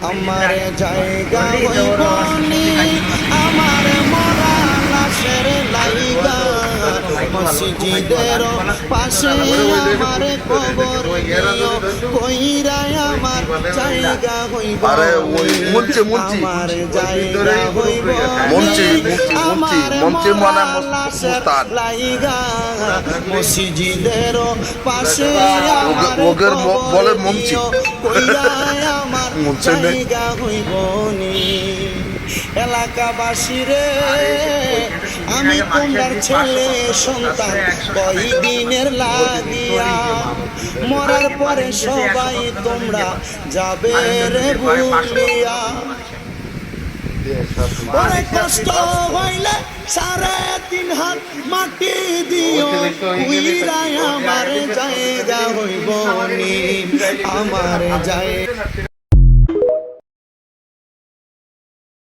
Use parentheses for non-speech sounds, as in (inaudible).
আমার জায়গা হইবনি আমার মরা লাশের লাইগা। মসজিদের পাশে আমার কবর দিও কইরাই আমার জায়গা হইব আরে ওই মঞ্চে, মঞ্চে। আমার জায়গা হইব মঞ্চে, মঞ্চে, মঞ্চে, মানে মুস্তাদ। লাইগা। মসজিদের পাশে (laughs) আমার কবর। দিও, আমার মঞ্চে নেই। জায়গা হইব এলাকাবাসী রে, আমি তোমার ছেলে, সন্তান। কয়দিনের লাগিয়া মরার পরে সবাই তোমরা যাবে রে ভুলিয়া অনেক কষ্ট হইলে সাড়ে তিন হাত মাটি দিও। উইরাই আমার জায়গা হইব আমার জায়গা